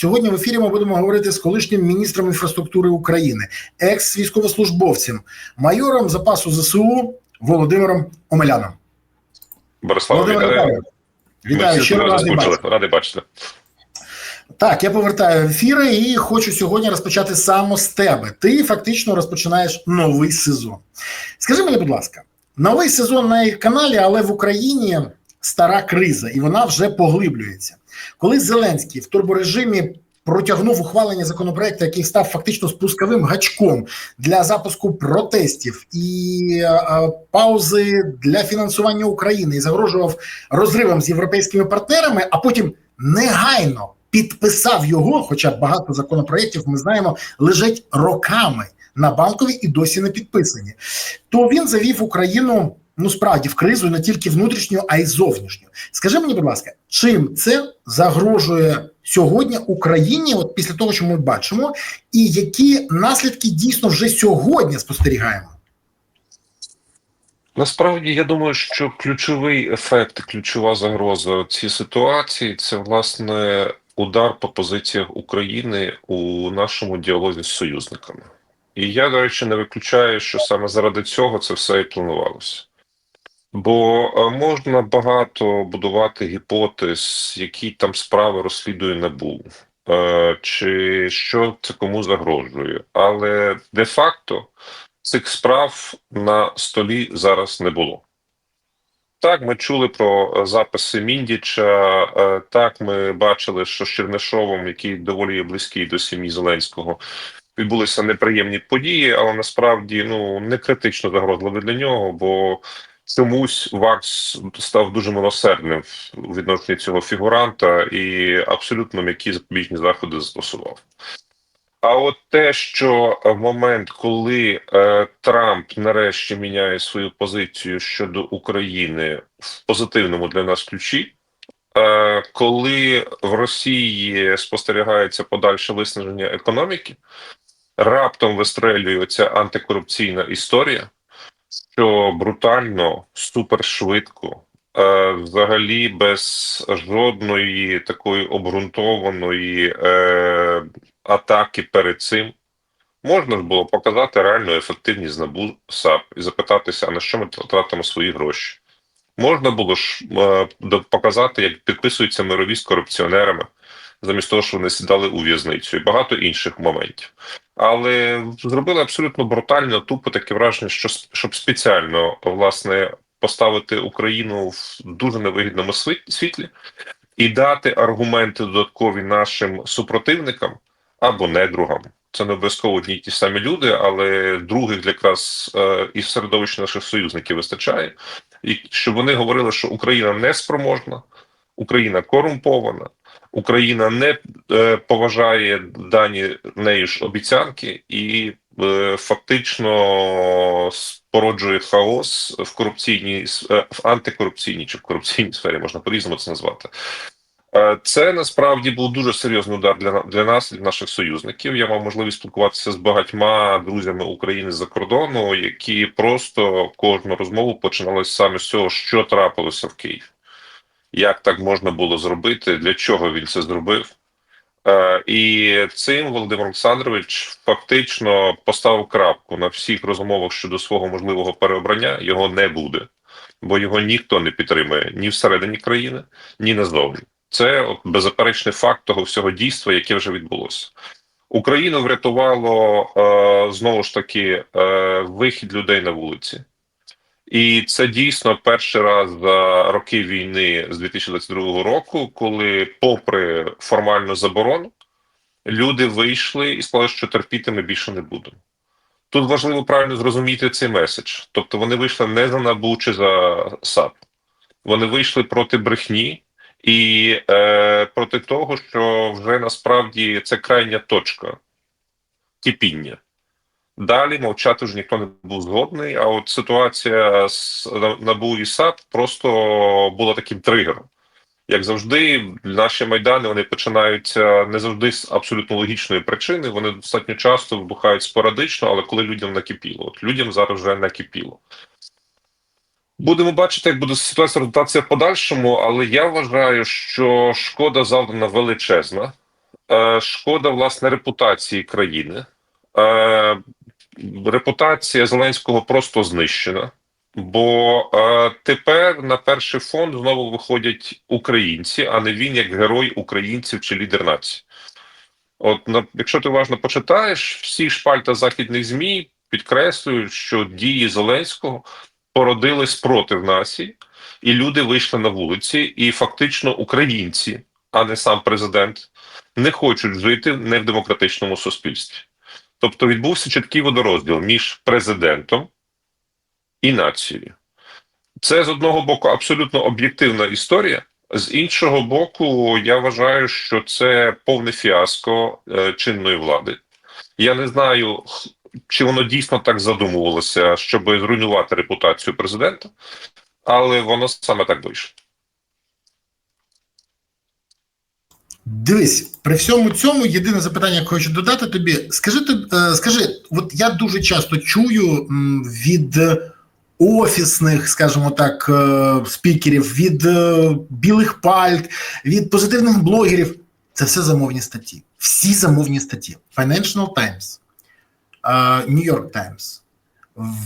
Сьогодні в ефірі ми будемо говорити з колишнім міністром інфраструктури України, екс-військовослужбовцем, майором запасу ЗСУ Володимиром Омеляном. Борислав, Володимир вітаю. Вітаю, щиро дуже радий бачити. Радий бачити. Так, я повертаю ефіри і хочу сьогодні розпочати саме з тебе. Ти фактично розпочинаєш новий сезон. Скажи мені, будь ласка, новий сезон на каналі, але в Україні стара криза, і вона вже поглиблюється. Коли Зеленський в турборежимі протягнув ухвалення законопроекту, який став фактично спусковим гачком для запуску протестів і е, паузи для фінансування України і загрожував розривом з європейськими партнерами, а потім негайно підписав його, хоча багато законопроєктів ми знаємо, лежать роками на банкові і досі не підписані. То він завів Україну ну справді в кризу не тільки внутрішню, а й зовнішню. Скажи мені, будь ласка, чим це загрожує сьогодні Україні, от після того, що ми бачимо, і які наслідки дійсно вже сьогодні спостерігаємо? Насправді я думаю, що ключовий ефект, ключова загроза цієї ситуації це власне удар по позиціях України у нашому діалозі з союзниками. І я, до речі, не виключаю, що саме заради цього це все і планувалося. Бо е, можна багато будувати гіпотез, які там справи розслідує НАБУ, е, чи що це кому загрожує. Але де-факто цих справ на столі зараз не було. Так, ми чули про е, записи Міндіча. Так, ми бачили, що з Чернишовим, який доволі є близький до сім'ї Зеленського, відбулися неприємні події, але насправді ну не критично загрозливі для нього, бо чомусь Вакс став дуже милосердним у відношенні цього фігуранта і абсолютно м'які запобіжні заходи застосував. А от те, що момент, коли е, Трамп нарешті міняє свою позицію щодо України в позитивному для нас ключі, е, коли в Росії спостерігається подальше виснаження економіки, раптом вистрелює ця антикорупційна історія, що брутально, супершвидко, е, взагалі без жодної такої обґрунтованої е, атаки перед цим. Можна ж було показати реальну ефективність НАБУ САП і запитатися, а на що ми тратимо свої гроші. Можна було ж е, показати, як підписуються мирові з корупціонерами, замість того, що вони сідали у в'язницю, і багато інших моментів. Але зробили абсолютно брутально, тупо таке враження, що щоб спеціально власне поставити Україну в дуже невигідному світлі і дати аргументи додаткові нашим супротивникам або недругам. Це не обов'язково одні ті самі люди, але других якраз е, із середовища наших союзників вистачає, і щоб вони говорили, що Україна не спроможна, Україна корумпована, Україна не е, поважає дані нею ж обіцянки і е, фактично спороджує хаос в корупційній е, в антикорупційній чи в корупційній сфері, можна по-різному це назвати. Е, Це насправді був дуже серйозний удар для для нас, для наших союзників. Я мав можливість спілкуватися з багатьма друзями України з-за кордону, які просто кожну розмову починали саме з цього, що трапилося в Києві. Як так можна було зробити? Для чого він це зробив? Е, І цим Володимир Олександрович фактично поставив крапку на всіх розмовах щодо свого можливого переобрання. Його не буде, бо його ніхто не підтримує ні всередині країни, ні назовні. Це беззаперечний факт того всього дійства, яке вже відбулося. Україну врятувало е, знову ж таки е, вихід людей на вулиці. І це дійсно перший раз за роки війни з 2022 року, коли, попри формальну заборону, люди вийшли і сказали, що терпіти ми більше не будемо. Тут важливо правильно зрозуміти цей меседж. Тобто вони вийшли не за НАБУ чи за САП, вони вийшли проти брехні і е, проти того, що вже насправді це крайня точка кипіння. Далі мовчати вже ніхто не був згодний. А от ситуація з НАБУ і САП просто була таким тригером. Як завжди, наші майдани вони починаються не завжди з абсолютно логічної причини. Вони достатньо часто вибухають спорадично, але коли людям накипіло. От людям зараз вже накипіло. Будемо бачити, як буде ситуація розвиватися в подальшому, але я вважаю, що шкода завдана величезна. Е, Шкода власне репутації країни. Репутація Зеленського просто знищена, бо е, тепер на перший фон знову виходять українці, а не він як герой українців чи лідер нації. От на, якщо ти уважно почитаєш, всі шпальта західних змі підкреслюють, що дії Зеленського породили спротив нації, і люди вийшли на вулиці, і фактично українці, а не сам президент, не хочуть жити не в демократичному суспільстві. Тобто відбувся чіткий водорозділ між президентом і нацією. Це з одного боку абсолютно об'єктивна історія. З іншого боку, я вважаю, що це повне фіаско е, чинної влади. Я не знаю, чи воно дійсно так задумувалося, щоб зруйнувати репутацію президента, але воно саме так вийшло. Дивись, при всьому цьому єдине запитання, яке хочу додати тобі. Скажи ти- е, скажи, от я дуже часто чую від офісних, скажімо так, е, спікерів, від е, білих пальт, від позитивних блогерів. Це все замовні статті. Всі замовні статті. Financial Times, New York Times,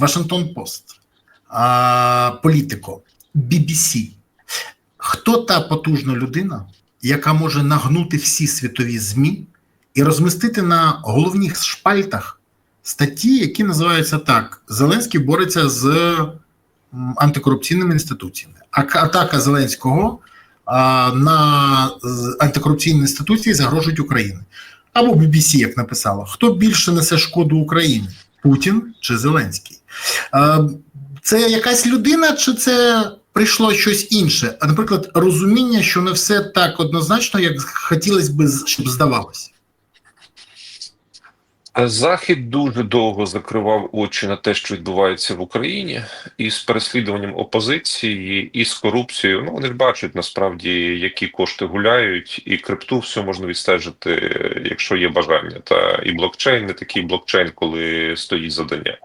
Washington Post, Politico, BBC. Хто та потужна людина, яка може нагнути всі світові ЗМІ і розмістити на головних шпальтах статті, які називаються так: Зеленський бореться з антикорупційними інституціями. Атака Зеленського на антикорупційні інституції загрожують Україні. Або BBC, як написала, хто більше несе шкоду Україні? Путін чи Зеленський? Це якась людина, чи це прийшло щось інше? А, наприклад, розуміння, що не все так однозначно, як хотілося б, щоб здавалося. Захід дуже довго закривав очі на те, що відбувається в Україні, і з переслідуванням опозиції, і з корупцією. Ну вони ж бачать насправді, які кошти гуляють, і крипту все можна відстежити, якщо є бажання. Та і блокчейн не такий блокчейн, коли стоїть завдання.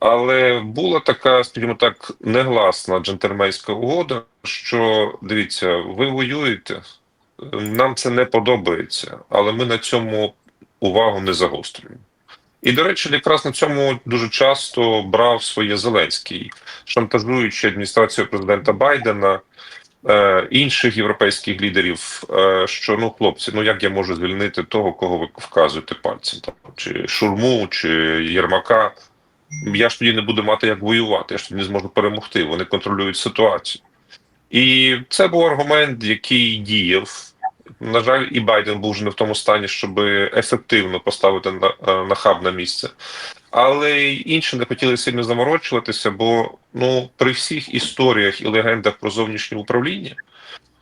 Але була така, скажімо так, негласна джентльменська угода, що дивіться, ви воюєте, нам це не подобається, але ми на цьому увагу не загострюємо. І, до речі, якраз на цьому дуже часто брав своє Зеленський, шантажуючи адміністрацію президента Байдена, е, інших європейських лідерів, е, що ну, хлопці, ну як я можу звільнити того, кого ви вказуєте пальцем, там, чи Шурму, чи Єрмака. Я ж тоді не буду мати як воювати, я ж тоді не зможу перемогти. Вони контролюють ситуацію. І це був аргумент, який діяв. На жаль, і Байден був вже не в тому стані, щоб ефективно поставити на, е, на хаб на місце. Але інші не хотіли сильно заморочуватися, бо ну при всіх історіях і легендах про зовнішнє управління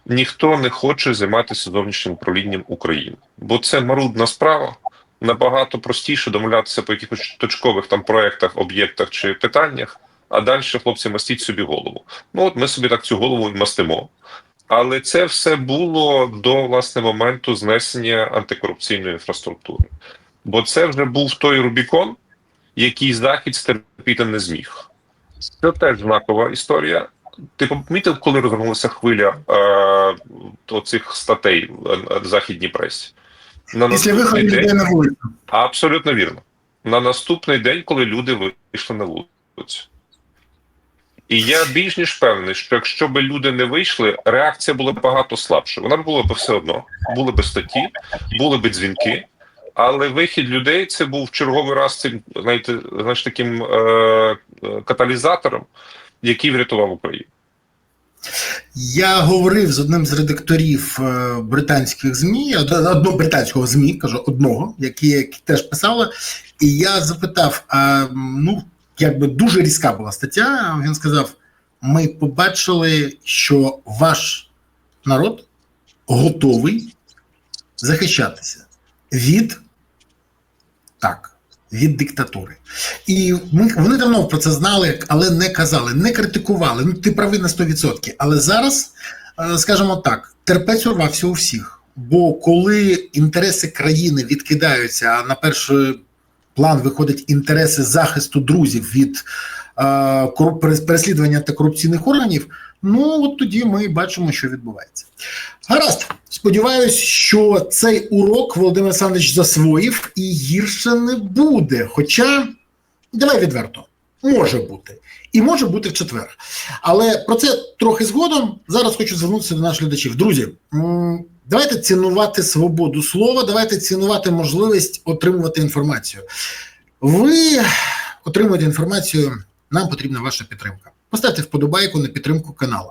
ніхто не хоче займатися зовнішнім управлінням України, бо це марудна справа. Набагато простіше домовлятися по якихось точкових там проектах, об'єктах чи питаннях, а далі хлопці мастіть собі голову. Ну от ми собі так цю голову і мастимо. Але це все було до власне моменту знесення антикорупційної інфраструктури. Бо це вже був той Рубікон, який Захід стерпіти не зміг. Це теж знакова історія. Ти помітив, коли розвернулася хвиля е, оцих статей в західній пресі? На Після виходу людей на вулицю. Абсолютно вірно. На наступний день, коли люди вийшли на вулицю. І я більш ніж певний, що якщо б люди не вийшли, реакція була б багато слабша. Вона б була б все одно, були б статті, були б дзвінки. Але вихід людей це був черговий раз цим, знаєте, знаєш, таким е, е, каталізатором, який врятував Україну. Я говорив з одним з редакторів е, британських ЗМІ, одного британського ЗМІ, кажу, одного, які, які теж писали, і я запитав: а, ну, якби дуже різка була стаття. Він сказав: ми побачили, що ваш народ готовий захищатися від так. Від диктатури, і ми вони давно про це знали, але не казали, не критикували. Ну ти правий на 100%. Але зараз, е, скажімо так, терпець урвався у всіх. Бо коли інтереси країни відкидаються, а на перший план виходять інтереси захисту друзів від е, переслідування та корупційних органів, Ну от тоді ми бачимо, що відбувається. Гаразд, сподіваюсь, що цей урок Володимир Олександрович засвоїв і гірше не буде. Хоча, давай відверто, може бути. І може бути в четвер. Але про це трохи згодом. Зараз хочу звернутися до наших глядачів. Друзі, давайте цінувати свободу слова, давайте цінувати можливість отримувати інформацію. Ви отримуєте інформацію, нам потрібна ваша підтримка. Поставте вподобайку на підтримку каналу.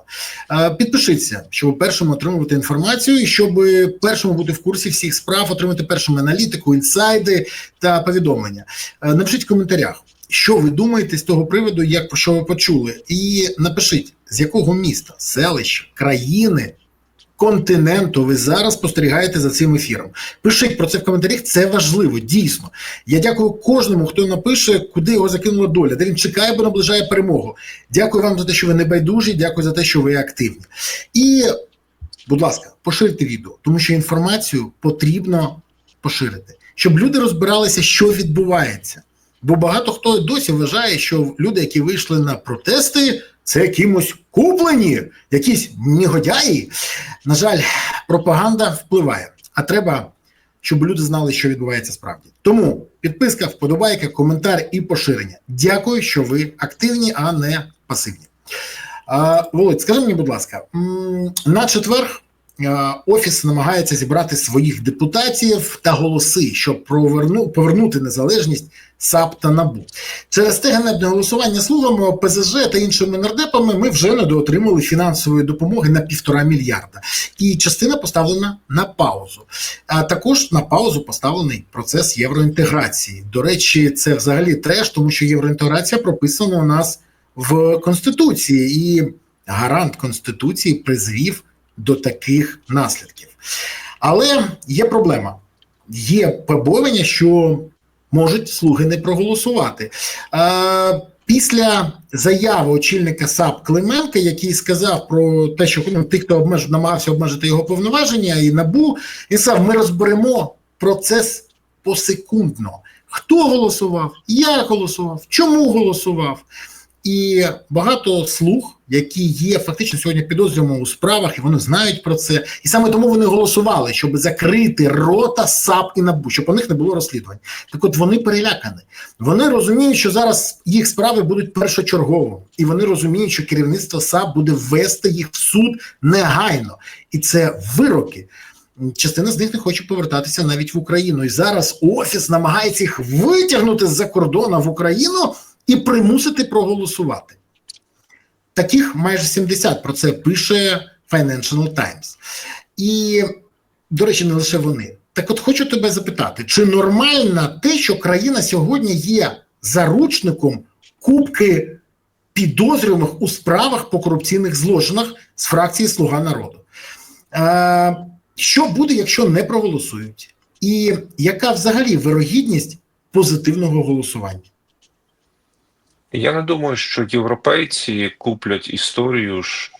Е, Підпишіться, щоб першим отримувати інформацію, щоб першому бути в курсі всіх справ, отримати першим аналітику, інсайди та повідомлення. Е, Напишіть в коментарях, що ви думаєте з того приводу, як про що ви почули, і напишіть, з якого міста, селища, країни, континенту ви зараз спостерігаєте за цим ефіром. Пишіть про це в коментарях, це важливо, дійсно. Я дякую кожному, хто напише, куди його закинула доля, де він чекає, бо наближає перемогу. Дякую вам за те, що ви не байдужі, дякую за те, що ви активні. І, будь ласка, поширте відео, тому що інформацію потрібно поширити, щоб люди розбиралися, що відбувається. Бо багато хто досі вважає, що люди, які вийшли на протести, це кимось куплені, якісь негодяї. На жаль, пропаганда впливає, а треба, щоб люди знали, що відбувається справді. Тому підписка, вподобайка, коментар і поширення. Дякую, що ви активні, а не пасивні. Володь, скажи мені, будь ласка, на четвер офіс намагається зібрати своїх депутатів та голоси, щоб проверну, повернути незалежність САП та НАБУ. Через те ганебне голосування слугами ОПЗЖ та іншими нардепами ми вже недоотримали фінансової допомоги на півтора мільярда, і частина поставлена на паузу. А також на паузу поставлений процес євроінтеграції. До речі, це взагалі треш, тому що євроінтеграція прописана у нас в конституції, і гарант конституції призвів до таких наслідків. Але є проблема. Є побоювання, що можуть слуги не проголосувати. Е, Після заяви очільника САП Клименка, який сказав про те, що ну, тих, хто обмеж, намагався обмежити його повноваження, і набу, і сказав, ми розберемо процес посекундно. Хто голосував, як голосував, чому голосував. І багато слуг, які є фактично сьогодні підозрюваними у справах, і вони знають про це. І саме тому вони голосували, щоб закрити рота САП і НАБУ, щоб у них не було розслідувань. Так от вони перелякані. Вони розуміють, що зараз їх справи будуть першочергово, і вони розуміють, що керівництво САП буде ввести їх в суд негайно, і це вироки. Частина з них не хоче повертатися навіть в Україну. І зараз офіс намагається їх витягнути з-за кордону в Україну і примусити проголосувати. Таких майже 70 про це пише Financial Times. І, до речі, не лише вони. Так от хочу тебе запитати: чи нормально те, що країна сьогодні є заручником кубки підозрюваних у справах по корупційних злочинах з фракції Слуга народу? Е, що буде, якщо не проголосують? І яка взагалі вирогідність позитивного голосування? Я не думаю, що європейці куплять історію, що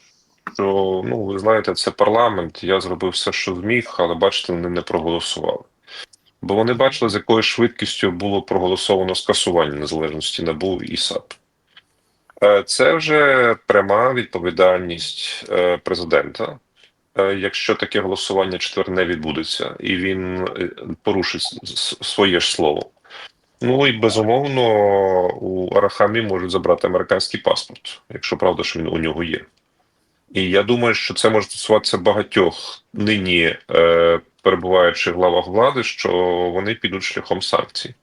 ну ви знаєте, це парламент. Я зробив все, що зміг, але бачите, вони не проголосували. Бо вони бачили, з якою швидкістю було проголосовано скасування незалежності НАБУ і САП. Е, Це вже пряма відповідальність е, президента. Е, Якщо таке голосування четвер не відбудеться, і він порушить своє ж слово. Ну і безумовно у Арахамі можуть забрати американський паспорт, якщо правда, що він у нього є. І я думаю, що це може стосуватися багатьох нині е, перебуваючих в главах влади, що вони підуть шляхом санкцій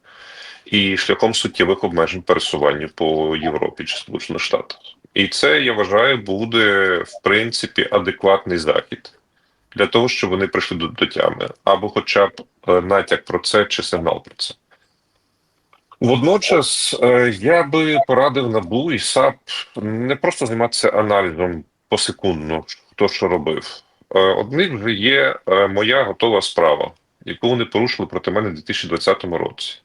і шляхом суттєвих обмежень пересування по Європі чи Сполучених Штатах. І це я вважаю буде в принципі адекватний захід для того, щоб вони прийшли до, до тями, або, хоча б е, натяк про це чи сигнал про це. Водночас е, я би порадив НАБУ і САП не просто займатися аналізом посекундно, хто що робив. Е, Одних вже є е, моя готова справа, яку вони порушили проти мене в 2020 році.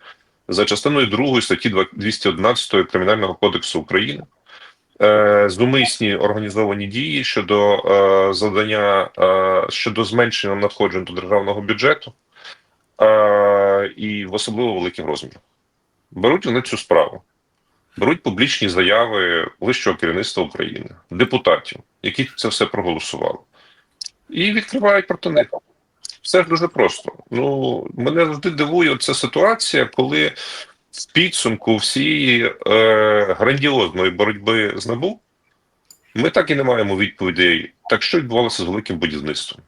За частиною 2 статті 211 Кримінального кодексу України зумисні організовані дії щодо завдання щодо зменшення надходжень до державного бюджету і в особливо великих розмірах беруть вони цю справу. беруть публічні заяви вищого керівництва України, депутатів, які це все проголосували, і відкривають проти них. Все ж дуже просто. Ну мене завжди дивує ця ситуація, коли в підсумку всієї е, грандіозної боротьби з НАБУ ми так і не маємо відповідей, так що відбувалося з великим будівництвом,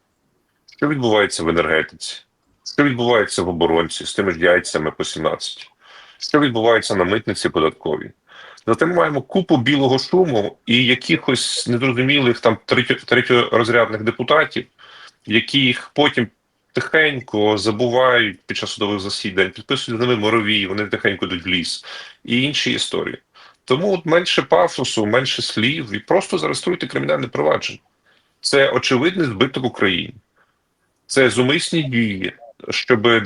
що відбувається в енергетиці, що відбувається в оборонці з тими ж яйцями по 17, що відбувається на митниці податковій. Зате ми маємо купу білого шуму і якихось незрозумілих там третьорозрядних депутатів, які їх потім тихенько забувають під час судових засідань, підписують з ними морові, вони тихенько йдуть в ліс і інші історії. Тому от менше пафосу, менше слів і просто зареєструйте кримінальне провадження. Це очевидний збиток Україні. Це зумисні дії, щоб е,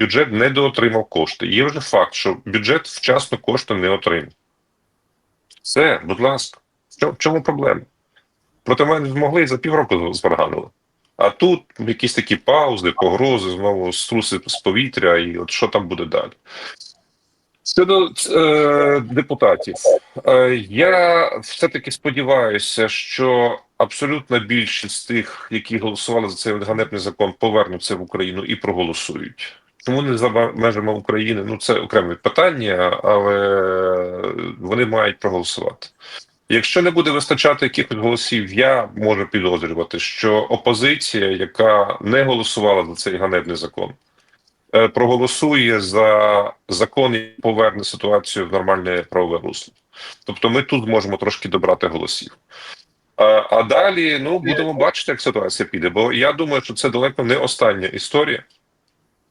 бюджет не доотримав кошти. Є вже факт, що бюджет вчасно кошти не отримав. Все, будь ласка, в чому, проблема? Проти мене змогли і за півроку зварганили. А тут якісь такі паузи, погрози, знову струси з повітря, і от що там буде далі. Щодо е, депутатів, е, я все-таки сподіваюся, що абсолютна більшість тих, які голосували за цей ганебний закон, повернуться в Україну і проголосують. Чому не за межами України? Ну це окреме питання, але вони мають проголосувати. Якщо не буде вистачати якихось голосів, я можу підозрювати, що опозиція, яка не голосувала за цей ганебний закон, е, проголосує за закон і поверне ситуацію в нормальне правове русло. Тобто, ми тут зможемо трошки добрати голосів. А, а далі ну будемо бачити, як ситуація піде. Бо я думаю, що це далеко не остання історія,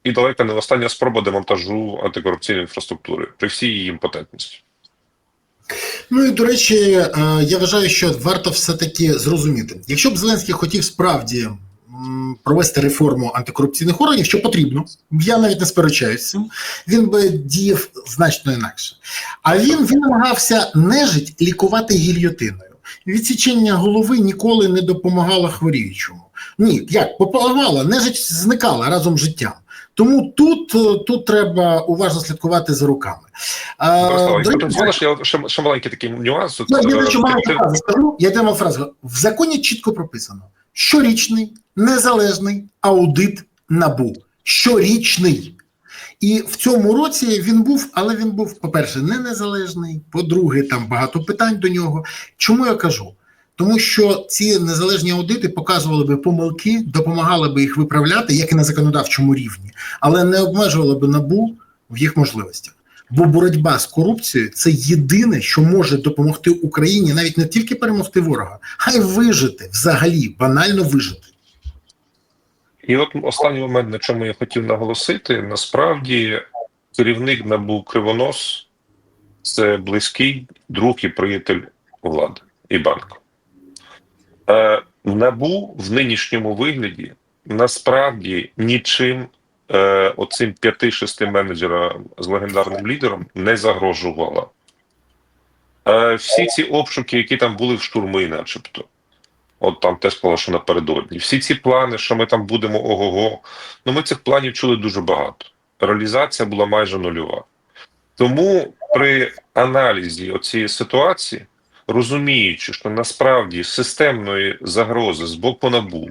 і далеко не остання спроба демонтажу антикорупційної інфраструктури при всій її імпотентності. Ну і до речі, е, я вважаю, що варто все-таки зрозуміти, якщо б Зеленський хотів справді провести реформу антикорупційних органів, що потрібно, я навіть не сперечаюся з цим, він би діяв значно інакше. А він, він намагався нежить лікувати гільйотиною. Відсічення голови ніколи не допомагало хворіючому. Ні, як допомагала, нежить зникала разом з життям. Тому тут, е, тут треба уважно слідкувати за руками. Ти дозволиш, я ще, ще маленький такий нюанс. От, я, я е, маленьку фразу я йдемо фразу. В законі чітко прописано: щорічний незалежний аудит набу. Щорічний. І в цьому році він був, але він був, по-перше, не незалежний. По-друге, там багато питань до нього. Чому я кажу? Тому що ці незалежні аудити показували би помилки, допомагали би їх виправляти, як і на законодавчому рівні, але не обмежували би набу в їх можливостях. Бо боротьба з корупцією це єдине, що може допомогти Україні навіть не тільки перемогти ворога, а й вижити взагалі, банально вижити. І от останній момент, на чому я хотів наголосити, насправді керівник НАБУ Кривонос це близький друг і приятель влади і банку. Е, НАБУ в нинішньому вигляді насправді нічим е, оцим п'яти-шести менеджерам з легендарним лідером не загрожувала. Е, всі ці обшуки, які там були в штурми, начебто. От там теж сказала, що напередодні. Всі ці плани, що ми там будемо ого-го. Ну ми цих планів чули дуже багато. Реалізація була майже нульова. Тому при аналізі цієї ситуації, розуміючи, що насправді системної загрози з боку НАБУ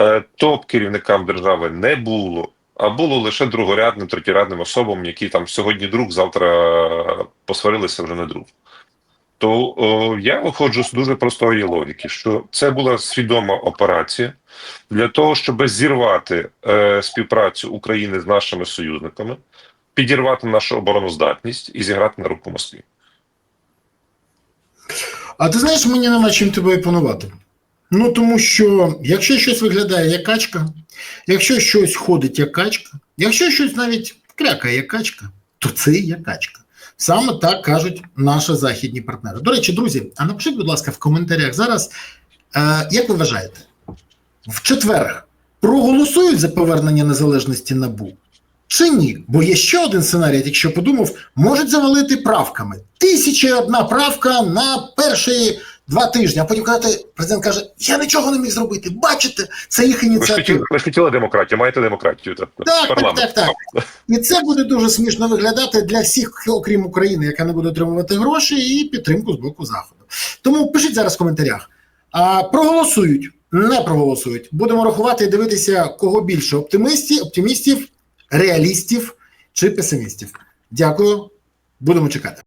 е, топ-керівникам держави не було, а було лише другорядним, третєрядним особам, які там сьогодні друг, завтра посварилися вже не друг то о, я виходжу з дуже простої логіки, що це була свідома операція для того, щоб зірвати е, співпрацю України з нашими союзниками, підірвати нашу обороноздатність і зіграти на руку Москві. А ти знаєш, мені нема чим тебе опанувати. Ну тому що якщо щось виглядає як качка, якщо щось ходить як качка, якщо щось навіть крякає як качка, то це є качка. Саме так кажуть наші західні партнери. До речі, друзі, а напишіть, будь ласка, в коментарях зараз, е, як ви вважаєте, в четвер проголосують за повернення незалежності НАБУ? Чи ні? Бо є ще один сценарій, якщо подумав, можуть завалити правками. Тисяча одна правка на перші два тижні, а потім казати, президент каже: Я нічого не міг зробити. Бачите, це їх ініціатива. ви ж хотіли демократію, маєте демократію. Так, Так, так, так, І це буде дуже смішно виглядати для всіх, окрім України, яка не буде отримувати гроші і підтримку з боку заходу. Тому пишіть зараз в коментарях. А проголосують, не проголосують. Будемо рахувати і дивитися, кого більше оптимістів, оптимістів, реалістів чи песимістів. Дякую, будемо чекати.